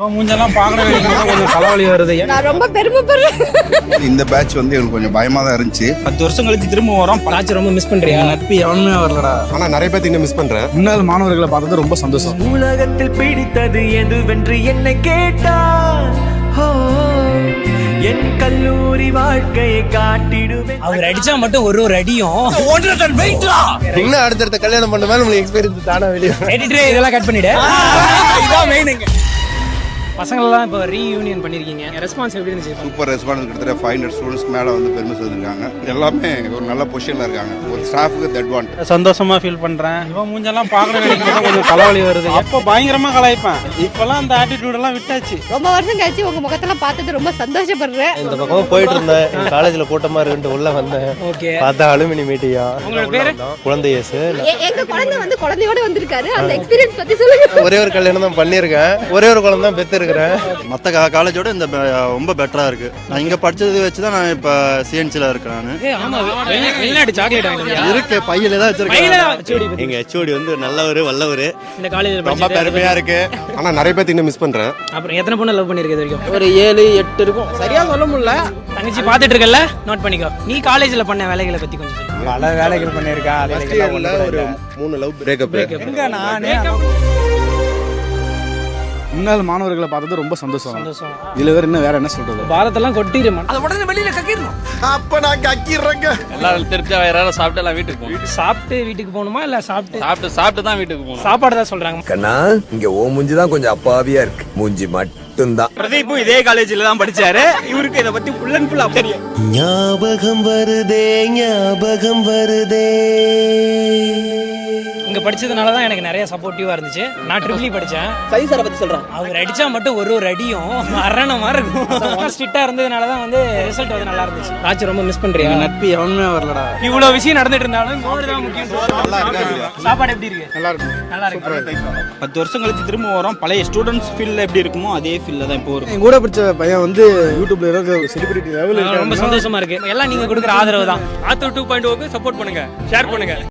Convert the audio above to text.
மூஞ்செல்லாம் பார்க்கணும் கொஞ்சம் தலைவலி வருது. நான் ரொம்ப பெருமைப்படுறேன் இந்த பேட்ச் வந்து எங்களுக்கு கொஞ்சம் பயமா தான் இருந்துச்சு. பத்து வருஷம் கழிச்சு திரும்ப வரோம். ராஜ் ரொம்ப மிஸ் பண்றியா? நட்பு எவனுமே வரலடா. ஆனா நிறைய பேர்த்து இன்னும் மிஸ் பண்றேன். முன்னாள் மாணவர்களை பார்த்தது ரொம்ப சந்தோஷம். உலகத்தில் பிடித்தது எதுவென்று என்னை கேட்டால் ஓ, என் கல்லூரி வாழ்க்கையை காட்டிடுவேன். அவர் அடிச்சா மட்டும் ஒரு ஒரு அடியும். இன்னும் அடுத்தடுத்த கல்யாணம் பண்ண எக்ஸ்பீரியன்ஸ் தானே வெளியே? எடிட்டர் இதெல்லாம் கட் பண்ணிடு. இதான் மெயினுங்க பசங்களெல்லாம் இப்போ ரீயூனியன் பண்ணிருக்கீங்க. ரெஸ்பான்ஸ் எப்படி இருந்துச்சு? சூப்பர் ரெஸ்பான்ஸ் கிட்டத்தட்ட ஃபைவ் ஹண்ட்ரட் ஸ்டூடெண்ட்ஸ் மேலே வந்து பெருமை சேர்ந்துருக்காங்க. எல்லாமே ஒரு நல்ல பொசிஷனில் இருக்காங்க. ஒரு ஸ்டாஃபுக்கு தட்வான்ட் சந்தோஷமா ஃபீல் பண்றேன். இவன் மூஞ்செல்லாம் பார்க்கணும் எனக்கு கொஞ்சம் தலைவலி வருது. அப்போ பயங்கரமா கலாய்ப்பேன். இப்பெல்லாம் அந்த ஆட்டிடியூட் எல்லாம் விட்டாச்சு. ரொம்ப வருஷம் கழிச்சு உங்க முகத்தெல்லாம் பார்த்தது ரொம்ப சந்தோஷப்படுறேன். இந்த பக்கம் போயிட்டு இருந்தேன். காலேஜ்ல கூட்டமா இருக்குன்ட்டு உள்ள வந்தேன். ஓகே பார்த்தா அலுமினி மீட்டியா? உங்களோட பேரு? குழந்தை இயேசு எங்க குழந்தை வந்து குழந்தையோட வந்திருக்காரு. அந்த எக்ஸ்பீரியன்ஸ் பத்தி சொல்லுங்க. ஒரே ஒரு கல்யாணம் தான் பண்ணியிருக்கேன். ஒரே ஒரு குழந்தை தான் பெத்து இருக்கிறேன் மற்ற காலேஜோட இந்த ரொம்ப பெட்டராக இருக்குது நான் இங்கே படித்தது வச்சு தான் நான் இப்போ சிஎன்சியில் இருக்கேன் நான். சாக்லேட் இருக்கு பையில தான் வச்சிருக்கேன். எங்கள் ஹெச்ஓடி வந்து நல்லவர் வல்லவர். இந்த காலேஜ்ல ரொம்ப பெருமையா இருக்கு. ஆனா நிறைய பேர்த்து இன்னும் மிஸ் பண்றேன். அப்புறம் எத்தனை பொண்ணு லவ் பண்ணிருக்க இது வரைக்கும்? ஒரு ஏழு எட்டு இருக்கும். சரியா சொல்ல முடியல. தங்கச்சி பாத்துட்டு இருக்கல நோட் பண்ணிக்கோ. நீ காலேஜ்ல பண்ண வேலைகளை பத்தி கொஞ்சம் சொல்லு. பல வேலைகள் பண்ணியிருக்கா. ஒரு மூணு லவ் பிரேக்கப் எங்க நானே? முன்னாள் மாணவர்களை பார்த்தது ரொம்ப சந்தோஷம். சந்தோஷம். இதுல வேற என்ன வேற என்ன சொல்றது? பாரத்தெல்லாம் கொட்டிடுமா அதை உடனே வெளியில கக்கிடணும். அப்ப நான் கக்கிடுறேங்க. எல்லாரும் திருப்தியா வயிறார சாப்பிட்டு எல்லாம் வீட்டுக்கு போகணும். சாப்பிட்டு வீட்டுக்கு போகணுமா இல்ல சாப்பிட்டு? சாப்பிட்டு சாப்பிட்டு தான் வீட்டுக்கு போகணும். சாப்பாடு தான் சொல்றாங்க கண்ணா இங்க ஓ மூஞ்சி தான் கொஞ்சம் அப்பாவியா இருக்கு. மூஞ்சி மட்டும்தான். பிரதீப்பும் இதே காலேஜ்ல தான் படிச்சாரு. இவருக்கு இதை பத்தி ஃபுல் அண்ட் ஃபுல் தெரியும் ஞாபகம் வருதே ஞாபகம் வருதே. இங்க படிச்சதுனால தான் எனக்கு நிறைய சப்போர்ட்டிவா இருந்துச்சு. நான் ட்ரிபிளி படிச்சேன். சைசாரை பத்தி சொல்றேன் அவர் அடிச்சா மட்டும் ஒரு ஒரு அடியும். மரணமா இருக்கும். ஸ்ட்ரிக்டா இருந்ததுனால தான் வந்து ரிசல்ட் வந்து நல்லா இருந்துச்சு. ராஜ் ரொம்ப மிஸ் பண்றியா நட்பு எவனுமே வரலடா. இவ்வளவு விஷயம் நடந்துட்டு இருந்தாலும் கோடு தான் முக்கியம். சாப்பாடு எப்படி இருக்கு? நல்லா இருக்கும் நல்லா இருக்கு. பத்து வருஷம் கழிச்சு திரும்ப வரோம். பழைய ஸ்டூடெண்ட்ஸ் ஃபீல்ட்ல எப்படி இருக்குமோ அதே ஃபீல்ட்ல தான் இப்போ இருக்கும் என் கூட படிச்ச பையன் வந்து யூடியூப்ல இருக்க செலிபிரிட்டி லெவல் ரொம்ப சந்தோஷமா இருக்கு. எல்லாம் நீங்க கொடுக்குற ஆதரவு தான். ஆத்தோ டூ பாயிண்ட் ஓக்கு சப்போர்ட் பண்ணுங்க. ஷேர் பண்ணுங்க.